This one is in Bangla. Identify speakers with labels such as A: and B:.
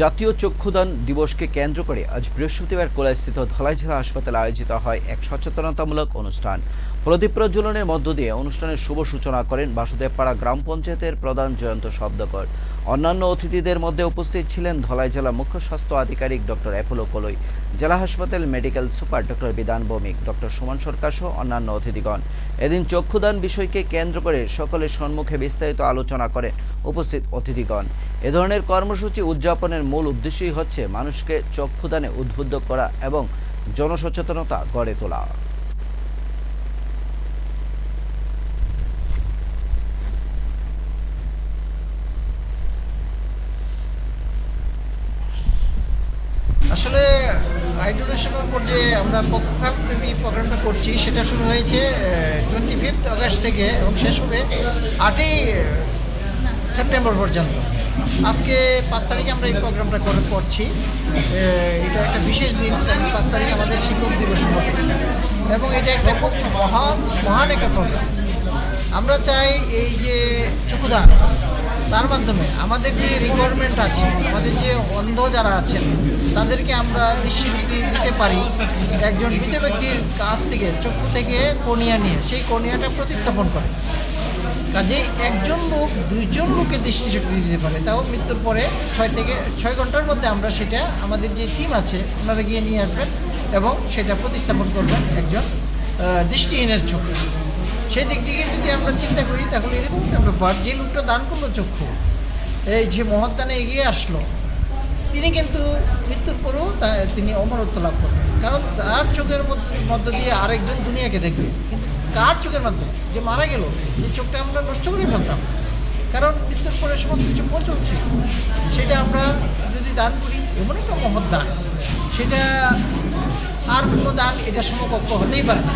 A: জাতীয় চক্ষুদান দিবসকে কেন্দ্র করে আজ বৃহস্পতিবার কোলাইস্থিত ধলাই জেলা হাসপাতালে আয়োজিত হয় এক সচেতনতামূলক অনুষ্ঠান। প্রদীপ প্রজ্বলনের মধ্য দিয়ে অনুষ্ঠানের শুভ সূচনা করেন বাসুদেবপাড়া গ্রাম পঞ্চায়েতের প্রধান জয়ন্ত শব্দকর। অন্যান্য অতিথিদের মধ্যে উপস্থিত ছিলেন ধলাই জেলা মুখ্য স্বাস্থ্য আধিকারিক ডক্টর অ্যাপোলো কলই, জেলা হাসপাতাল মেডিকেল সুপার ডক্টর বিধান ভৌমিক, ডক্টর সুমন সরকার সহ অন্যান্য অতিথিগণ। এদিন চক্ষুদান বিষয়কে কেন্দ্র করে সকলের সম্মুখে বিস্তারিত আলোচনা করেন উপস্থিত অতিথিগণ। এ ধরনের কর্মসূচি উদযাপনের মূল উদ্দেশ্যই হচ্ছে মানুষকে চক্ষুদানে উদ্বুদ্ধ করা এবং জনসচেতনতা গড়ে তোলা।
B: আসলে আই ডোনেশনের উপর যে আমরা পক্ষকালপ্রেমী প্রোগ্রামটা করছি, সেটা শুরু হয়েছে টোয়েন্টি ফিফথ আগস্ট থেকে এবং শেষ হবে আটই সেপ্টেম্বর পর্যন্ত। আজকে পাঁচ তারিখে আমরা এই প্রোগ্রামটা করে করছি। এটা একটা বিশেষ দিন, কারণ পাঁচ তারিখে আমাদের শিক্ষক দিবস এবং এটা একটা খুব মহান মহান একটা প্রোগ্রাম। আমরা চাই এই যে চুকুদান, তার মাধ্যমে আমাদের যে রিকোয়ারমেন্ট আছে, আমাদের যে অন্ধ যারা আছেন, তাদেরকে আমরা দৃষ্টিশক্তি দিতে পারি। একজন মৃত ব্যক্তির কাছ থেকে, চক্ষু থেকে কনিয়া নিয়ে, সেই কনিয়াটা প্রতিস্থাপন করে। কাজেই একজন লোক দুইজন লোকে দৃষ্টিশক্তি দিতে পারে। তাও মৃত্যুর পরে ছয় থেকে ছয় ঘণ্টার মধ্যে আমরা সেটা, আমাদের যে টিম আছে, ওনারা গিয়ে নিয়ে আসবেন এবং সেটা প্রতিস্থাপন করবেন একজন দৃষ্টিহীনের চোখে সেই দিক থেকে যদি আমরা চিন্তা করি, তাহলে এরকম ব্যাপার, যে লোকটা দান করল চক্ষু, এই যে মহৎদানে এগিয়ে আসলো, তিনি কিন্তু মৃত্যুর পরেও তিনি অমরত্ব লাভ করবেন। কারণ তার চোখের মধ্য- দিয়ে আরেকজন দুনিয়াকে দেখবে। কার চোখের মাধ্যমে? যে মারা গেল, যে চোখটা আমরা নষ্ট করে ফেলতাম। কারণ মৃত্যুর পরে সমস্ত কিছু পচলছে সেটা আমরা যদি দান করি, এমন একটা মহৎ দান। সেটা আর কোনো দান এটা সমকক্ষ হতেই পারে না।